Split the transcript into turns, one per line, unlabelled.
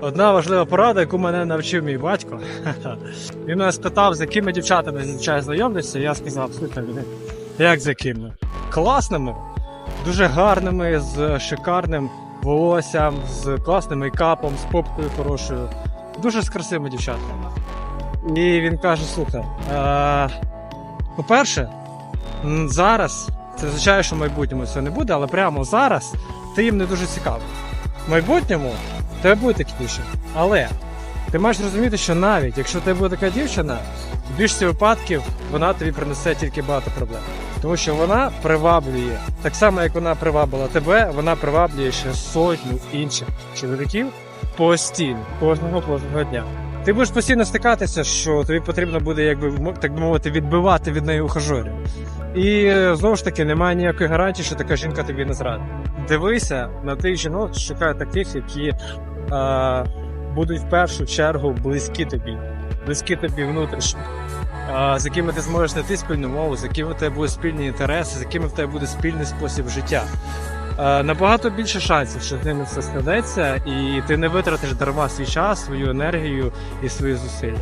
Одна важлива порада, яку мене навчив мій батько. Він мене спитав, з якими дівчатами зазвичай знайомлюся. Я сказав, слухай, як з якими? Класними, дуже гарними, з шикарним волоссям, з класним мейкапом, з попкою хорошою. Дуже з красивими дівчатами. І він каже: слухай, по-перше, зараз, це означає, що в майбутньому це не буде, але прямо зараз ти їм не дуже цікавий. В майбутньому тебе буде дівчини. Але ти маєш розуміти, що навіть якщо тебе буде така дівчина, в більшості випадків вона тобі принесе тільки багато проблем. Тому що вона приваблює, так само як вона привабила тебе, вона приваблює ще сотню інших чоловіків постійно, кожного кожного дня. Ти будеш постійно стикатися, що тобі потрібно буде, якби так би мовити, відбивати від неї ухажорів. І е, знову ж таки немає ніякої гарантії, що така жінка тобі не зрадить. Дивися на тих жінок, шукай таких, які е, будуть в першу чергу близькі тобі, близькі тобі внутрішньо, з якими ти зможеш знайти спільну мову, з якими в тебе будуть спільні інтереси, з якими в тебе буде спільний спосіб життя. Е, набагато більше шансів, що з ними все складеться, і ти не витратиш дарма свій час, свою енергію і свої зусилля.